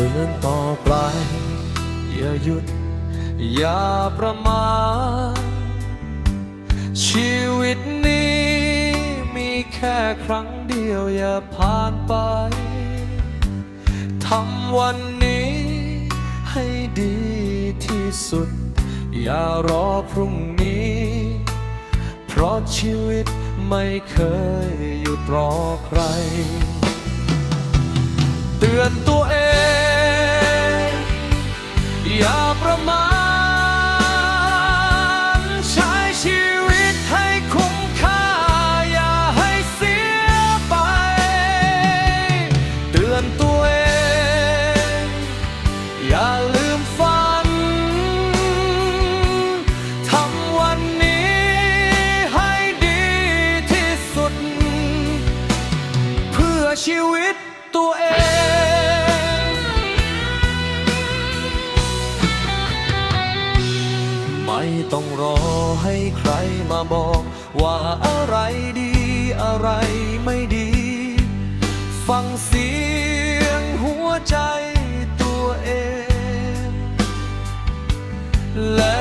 ตื่นต่อย่าหยุด อย่าประมาทชีวิตนี้มีแค่ครั้งเดียวอย่าผ่านไปทำวันนี้ให้ดีที่สุด อย่ารอพรุ่งนี้ เพราะชีวิตไม่เคยหยุดรอใคร เตือนตัว พื่อชีวิตตัวเองไม่ต้องรอให้ใครมาบอก ว่าอะไรดีอะไรไม่ดี ฟังเสียงหัวใจตัวเองแล้ว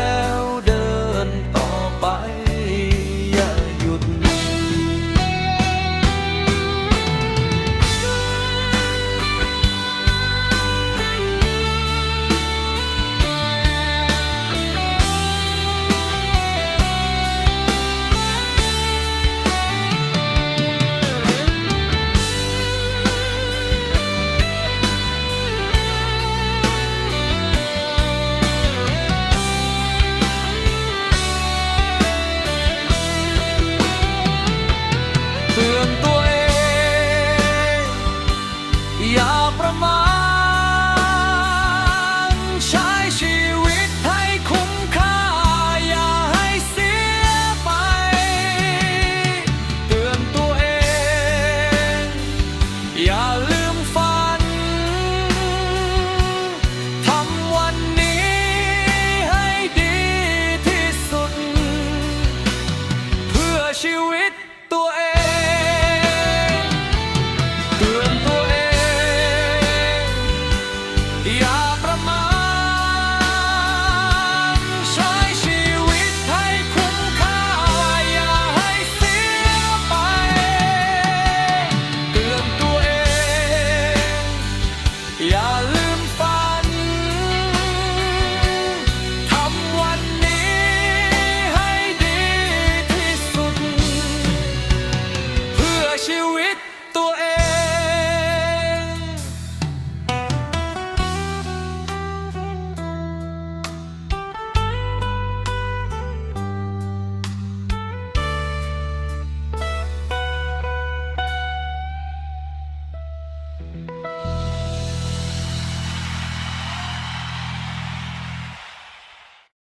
ชีวิตตัวเองเตือนตัวเองอย่าประมา Música